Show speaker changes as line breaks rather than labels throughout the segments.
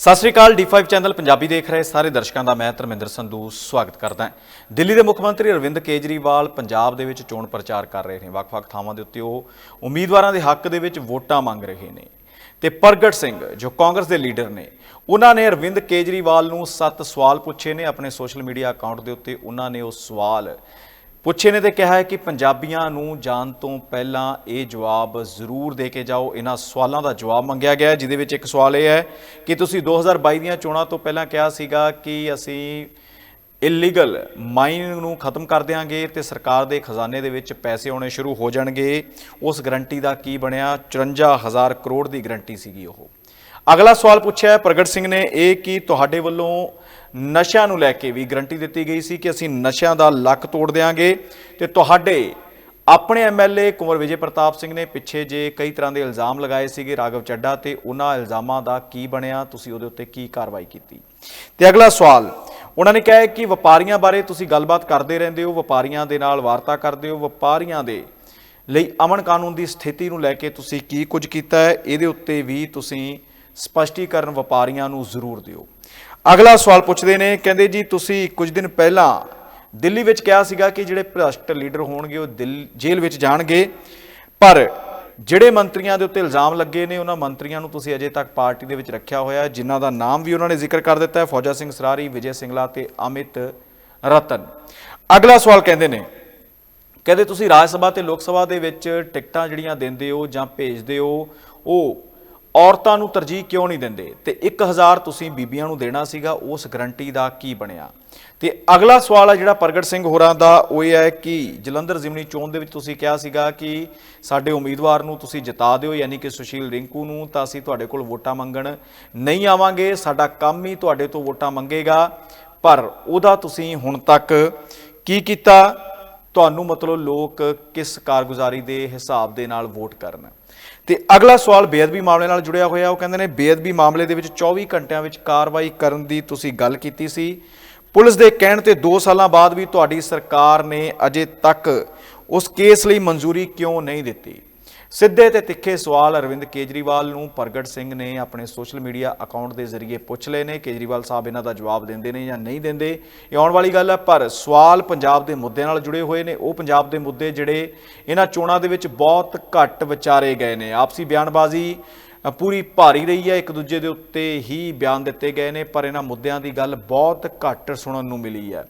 ਸਤਿ ਸ੍ਰੀ ਅਕਾਲ D5 channel Punjabi ਦੇਖ ਰਹੇ ਸਾਰੇ ਦਰਸ਼ਕਾਂ ਦਾ ਮੈਂ ਧਰਮਿੰਦਰ ਸੰਧੂ ਸਵਾਗਤ ਕਰਦਾ ਹਾਂ। ਦਿੱਲੀ ਦੇ ਮੁੱਖ ਮੰਤਰੀ ਅਰਵਿੰਦ ਕੇਜਰੀਵਾਲ ਪੰਜਾਬ ਦੇ ਵਿੱਚ ਚੋਣ ਪ੍ਰਚਾਰ ਕਰ ਰਹੇ ਨੇ। ਵੱਖ-ਵੱਖ ਥਾਵਾਂ ਦੇ ਉੱਤੇ ਉਹ ਉਮੀਦਵਾਰਾਂ ਦੇ ਹੱਕ ਦੇ ਵਿੱਚ ਵੋਟਾਂ ਮੰਗ ਰਹੇ ਨੇ। ਤੇ ਪ੍ਰਗਟ ਸਿੰਘ, ਜੋ ਕਾਂਗਰਸ ਦੇ ਲੀਡਰ ਨੇ, ਉਹਨਾਂ ਨੇ ਅਰਵਿੰਦ ਕੇਜਰੀਵਾਲ ਨੂੰ ਸੱਤ ਸਵਾਲ ਪੁੱਛੇ ਨੇ। ਆਪਣੇ ਸੋਸ਼ਲ ਮੀਡੀਆ ਅਕਾਊਂਟ ਦੇ ਉੱਤੇ ਉਹਨਾਂ ਨੇ ਉਹ ਸਵਾਲ ਪੁੱਛੇ ਨੇ ਤੇ ਕਿਹਾ ਹੈ ਕਿ ਪੰਜਾਬੀਆਂ ਨੂੰ ਜਾਣ ਤੋਂ ਪਹਿਲਾਂ ਇਹ ਜਵਾਬ ਜ਼ਰੂਰ ਦੇ ਕੇ ਜਾਓ। ਇਹਨਾਂ ਸਵਾਲਾਂ ਦਾ ਜਵਾਬ ਮੰਗਿਆ ਗਿਆ ਜਿਹਦੇ ਵਿੱਚ ਇੱਕ ਸਵਾਲ ਇਹ ਹੈ ਕਿ ਤੁਸੀਂ 2022 ਦੀਆਂ ਚੋਣਾਂ ਤੋਂ ਪਹਿਲਾਂ ਕਿਹਾ ਸੀਗਾ ਕਿ ਅਸੀਂ ਇਲੀਗਲ ਮਾਈਨਿੰਗ ਨੂੰ ਖਤਮ ਕਰ ਦਿਆਂਗੇ ਤੇ ਸਰਕਾਰ ਦੇ ਖਜ਼ਾਨੇ ਦੇ ਵਿੱਚ ਪੈਸੇ ਆਉਣੇ ਸ਼ੁਰੂ ਹੋ ਜਾਣਗੇ। ਉਸ ਗਰੰਟੀ ਦਾ ਕੀ ਬਣਿਆ? 54000 ਕਰੋੜ ਦੀ ਗਰੰਟੀ ਸੀਗੀ ਉਹ। ਅਗਲਾ ਸਵਾਲ ਪੁੱਛਿਆ ਪ੍ਰਗਟ ਸਿੰਘ ਨੇ ਇਹ ਕਿ ਤੁਹਾਡੇ ਵੱਲੋਂ ਨਸ਼ਿਆਂ ਨੂੰ ਲੈ ਕੇ ਵੀ ਗਰੰਟੀ ਦਿੱਤੀ ਗਈ ਸੀ ਕਿ ਅਸੀਂ ਨਸ਼ਿਆਂ ਦਾ ਲੱਕ ਤੋੜ ਦੇਵਾਂਗੇ ਤੇ ਤੁਹਾਡੇ ਆਪਣੇ ਐਮਐਲਏ ਕੁੰਵਰ ਵਿਜੇ ਪ੍ਰਤਾਪ ਸਿੰਘ ਨੇ ਪਿੱਛੇ ਜੇ ਕਈ ਤਰ੍ਹਾਂ ਦੇ ਇਲਜ਼ਾਮ ਲਗਾਏ ਸੀਗੇ ਰਾਘਵ ਚੱਡਾ ਤੇ ਉਹਨਾਂ ਇਲਜ਼ਾਮਾਂ ਦਾ ਕੀ ਬਣਿਆ, ਤੁਸੀਂ ਉਹਦੇ ਉੱਤੇ ਕੀ ਕਾਰਵਾਈ ਕੀਤੀ? ਤੇ ਅਗਲਾ ਸਵਾਲ, ਉਹਨਾਂ ਨੇ ਕਿਹਾ ਕਿ ਵਪਾਰੀਆਂ ਬਾਰੇ ਤੁਸੀਂ ਗੱਲਬਾਤ ਕਰਦੇ ਰਹਿੰਦੇ ਹੋ, ਵਪਾਰੀਆਂ ਦੇ ਨਾਲ ਵਾਰਤਾ ਕਰਦੇ ਹੋ, ਵਪਾਰੀਆਂ ਦੇ ਲਈ ਅਮਨ ਕਾਨੂੰਨ ਦੀ ਸਥਿਤੀ ਨੂੰ ਲੈ ਕੇ ਤੁਸੀਂ ਕੀ ਕੁਝ ਕੀਤਾ ਹੈ? ਇਹਦੇ ਉੱਤੇ ਵੀ ਤੁਸੀਂ ਸਪਸ਼ਟੀਕਰਨ ਵਪਾਰੀਆਂ ਨੂੰ ਜ਼ਰੂਰ ਦਿਓ। ਅਗਲਾ ਸਵਾਲ ਪੁੱਛਦੇ ਨੇ, ਕਹਿੰਦੇ ਜੀ, ਤੁਸੀਂ ਕੁਝ ਦਿਨ ਪਹਿਲਾਂ ਦਿੱਲੀ ਵਿੱਚ ਕਿਹਾ ਸੀਗਾ ਕਿ ਜਿਹੜੇ ਭ੍ਰਸ਼ਟ ਲੀਡਰ ਹੋਣਗੇ, ਉਹ ਦਿੱਲ, ਜੇਲ੍ਹ ਵਿੱਚ ਜਾਣਗੇ। ਪਰ ਜਿਹੜੇ ਮੰਤਰੀਆਂ ਦੇ ਉੱਤੇ ਇਲਜ਼ਾਮ ਲੱਗੇ ਨੇ, ਉਹਨਾਂ ਮੰਤਰੀਆਂ ਨੂੰ ਤੁਸੀਂ ਅਜੇ ਤੱਕ ਪਾਰਟੀ ਦੇ ਵਿੱਚ ਰੱਖਿਆ ਹੋਇਆ ਹੈ ਜਿਨ੍ਹਾਂ ਦਾ ਨਾਮ ਵੀ ਉਹਨਾਂ ਨੇ ਜ਼ਿਕਰ ਕਰ ਦਿੱਤਾ ਹੈ, ਫੌਜਾ ਸਿੰਘ ਸਰਾਰੀ, ਵਿਜੇ ਸਿੰਗਲਾ ਤੇ ਅਮਿਤ ਰਤਨ। ਅਗਲਾ ਸਵਾਲ ਕਹਿੰਦੇ ਨੇ, ਕਹਿੰਦੇ ਤੁਸੀਂ ਰਾਜ ਸਭਾ ਤੇ ਲੋਕ ਸਭਾ ਦੇ ਵਿੱਚ ਟਿਕਟਾਂ ਜਿਹੜੀਆਂ ਦਿੰਦੇ ਹੋ ਜਾਂ ਭੇਜਦੇ ਹੋ, ਉਹ ਔਰਤਾਂ ਨੂੰ ਤਰਜੀਹ ਕਿਉਂ ਨਹੀਂ ਦਿੰਦੇ? ਤੇ 1000 ਤੁਸੀਂ ਬੀਬੀਆਂ ਨੂੰ ਦੇਣਾ ਸੀਗਾ, ਉਸ ਗਰੰਟੀ ਦਾ ਕੀ ਬਣਿਆ? ਤੇ ਅਗਲਾ ਸਵਾਲ ਆ ਜਿਹੜਾ ਪ੍ਰਗਟ ਸਿੰਘ ਹੋਰਾਂ ਦਾ, ਉਹ ਇਹ ਹੈ ਕਿ ਜਲੰਧਰ ਜ਼ਿਮਨੀ ਚੋਣ ਦੇ ਵਿੱਚ ਤੁਸੀਂ ਕਿਹਾ ਸੀਗਾ ਕਿ ਸਾਡੇ ਉਮੀਦਵਾਰ ਨੂੰ ਤੁਸੀਂ ਜਿਤਾ ਦਿਓ, ਯਾਨੀ ਕਿ ਸੁਸ਼ੀਲ ਰਿੰਕੂ ਨੂੰ, ਤਾਂ ਅਸੀਂ ਤੁਹਾਡੇ ਕੋਲ ਵੋਟਾਂ ਮੰਗਣ ਨਹੀਂ ਆਵਾਂਗੇ। ਸਾਡਾ ਕੰਮ ਹੀ ਤੁਹਾਡੇ ਤੋਂ ਵੋਟਾਂ ਮੰਗੇਗਾ। ਪਰ ਉਹਦਾ ਤੁਸੀਂ ਹੁਣ ਤੱਕ ਕੀ ਕੀਤਾ? ਤੁਹਾਨੂੰ ਮਤਲਬ ਲੋਕ ਕਿਸ ਕਾਰਗੁਜ਼ਾਰੀ ਦੇ ਹਿਸਾਬ ਦੇ ਨਾਲ ਵੋਟ ਕਰਨ। ਤੇ ਅਗਲਾ ਸਵਾਲ ਬੇਅਦਬੀ ਮਾਮਲੇ ਨਾਲ ਜੁੜਿਆ ਹੋਇਆ, ਉਹ ਕਹਿੰਦੇ ਨੇ, ਬੇਅਦਬੀ ਮਾਮਲੇ ਦੇ ਵਿੱਚ 24 ਘੰਟਿਆਂ ਵਿੱਚ ਕਾਰਵਾਈ ਕਰਨ ਦੀ ਤੁਸੀਂ ਗੱਲ ਕੀਤੀ ਸੀ। ਪੁਲਿਸ ਦੇ ਕਹਿਣ ਤੇ 2 ਸਾਲਾਂ ਬਾਅਦ ਵੀ ਤੁਹਾਡੀ ਸਰਕਾਰ ਨੇ ਅਜੇ ਤੱਕ ਉਸ ਕੇਸ ਲਈ ਮਨਜ਼ੂਰੀ ਕਿਉਂ ਨਹੀਂ ਦਿੱਤੀ? ਸਿੱਧੇ ਤੇ ਤਿੱਖੇ ਸਵਾਲ ਅਰਵਿੰਦ ਕੇਜਰੀਵਾਲ ਨੂੰ ਪ੍ਰਗਟ ਸਿੰਘ ਨੇ ਆਪਣੇ ਸੋਸ਼ਲ ਮੀਡੀਆ ਅਕਾਊਂਟ ਦੇ ਜ਼ਰੀਏ ਪੁੱਛ ਲਏ ਨੇ। ਕੇਜਰੀਵਾਲ ਸਾਹਿਬ ਇਹਨਾਂ ਦਾ ਜਵਾਬ ਦਿੰਦੇ ਨੇ ਜਾਂ ਨਹੀਂ ਦਿੰਦੇ, ਇਹ ਆਉਣ ਵਾਲੀ ਗੱਲ ਹੈ, ਪਰ ਸਵਾਲ ਪੰਜਾਬ ਦੇ ਮੁੱਦੇ ਨਾਲ ਜੁੜੇ ਹੋਏ ਨੇ। ਉਹ ਪੰਜਾਬ ਦੇ ਮੁੱਦੇ ਜਿਹੜੇ ਇਹਨਾਂ ਚੋਣਾਂ ਦੇ ਵਿੱਚ ਬਹੁਤ ਘੱਟ ਵਿਚਾਰੇ ਗਏ ਨੇ। ਆਪਸੀ ਬਿਆਨਬਾਜ਼ੀ ਪੂਰੀ ਭਾਰੀ ਰਹੀ ਹੈ। ਇੱਕ ਦੂਜੇ ਦੇ ਉੱਤੇ ਹੀ ਬਿਆਨ ਦਿੱਤੇ ਗਏ ਨੇ, ਪਰ ਇਹਨਾਂ ਮੁੱਦਿਆਂ ਦੀ ਗੱਲ ਬਹੁਤ ਘੱਟ ਸੁਣਨ ਨੂੰ ਮਿਲੀ ਹੈ।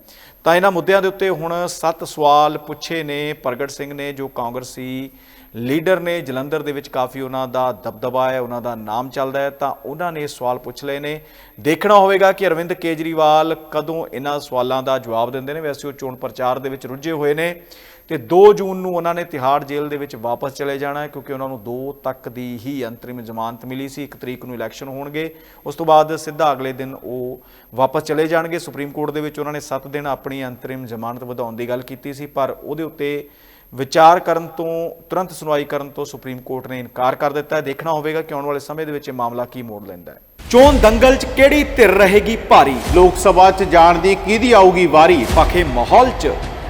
ਤਾਂ ਇਹਨਾਂ ਮੁੱਦਿਆਂ ਦੇ ਉੱਤੇ ਹੁਣ ਸੱਤ ਸਵਾਲ ਪੁੱਛੇ ਨੇ ਪ੍ਰਗਟ ਸਿੰਘ ਨੇ, ਜੋ ਕਾਂਗਰਸੀ ਲੀਡਰ ਨੇ। ਜਲੰਧਰ ਦੇ ਵਿੱਚ ਕਾਫੀ ਉਹਨਾਂ ਦਾ ਦਬਦਬਾ ਹੈ, ਉਹਨਾਂ ਦਾ ਨਾਮ ਚੱਲਦਾ ਹੈ, ਤਾਂ ਉਹਨਾਂ ਨੇ ਸਵਾਲ ਪੁੱਛ ਲਏ ਨੇ। ਦੇਖਣਾ ਹੋਵੇਗਾ ਕਿ ਅਰਵਿੰਦ ਕੇਜਰੀਵਾਲ ਕਦੋਂ ਇਹਨਾਂ ਸਵਾਲਾਂ ਦਾ ਜਵਾਬ ਦਿੰਦੇ ਨੇ। ਵੈਸੇ ਉਹ ਚੋਣ ਪ੍ਰਚਾਰ ਦੇ ਵਿੱਚ ਰੁੱਝੇ ਹੋਏ ਨੇ। ਤੇ 2 ਜੂਨ ਨੂੰ ਉਹਨਾਂ ਨੇ ਤਿਹਾੜ ਜੇਲ੍ਹ ਦੇ ਵਿੱਚ ਵਾਪਸ ਚਲੇ ਜਾਣਾ ਹੈ ਕਿਉਂਕਿ ਉਹਨਾਂ ਨੂੰ 2 ਤੱਕ ਦੀ ਹੀ ਅੰਤਰਿਮ ਜ਼ਮਾਨਤ ਮਿਲੀ ਸੀ। 1 ਤਰੀਕ ਨੂੰ ਇਲੈਕਸ਼ਨ ਹੋਣਗੇ। ਉਸ ਤੋਂ ਬਾਅਦ ਸਿੱਧਾ ਅਗਲੇ ਦਿਨ ਉਹ ਵਾਪਸ ਚਲੇ ਜਾਣਗੇ। ਸੁਪਰੀਮ ਕੋਰਟ ਦੇ ਵਿੱਚ ਉਹਨਾਂ ਨੇ 7 ਦਿਨ ਆਪਣੀ ਅੰਤਰਿਮ ਜ਼ਮਾਨਤ ਵਧਾਉਣ ਦੀ ਗੱਲ ਕੀਤੀ ਸੀ, ਪਰ ਉਹਦੇ ਉੱਤੇ ਵਿਚਾਰ ਕਰਨ ਤੋਂ, ਤੁਰੰਤ ਸੁਣਵਾਈ ਕਰਨ ਤੋਂ ਸੁਪਰੀਮ ਕੋਰਟ ਨੇ ਇਨਕਾਰ ਕਰ ਦਿੱਤਾ ਹੈ। ਦੇਖਣਾ ਹੋਵੇਗਾ ਕਿ ਆਉਣ ਵਾਲੇ ਸਮੇਂ ਦੇ ਵਿੱਚ ਇਹ ਮਾਮਲਾ ਕੀ ਮੋੜ ਲੈਂਦਾ ਹੈ। ਚੋਣ ਦੰਗਲ 'ਚ ਕਿਹੜੀ ਧਿਰ ਰਹੇਗੀ ਭਾਰੀ?
ਲੋਕ ਸਭਾ 'ਚ ਜਾਣ ਦੀ ਕਿਹਦੀ ਆਊਗੀ ਵਾਰੀ?
ਪਖੇ ਮਾਹੌਲ 'ਚ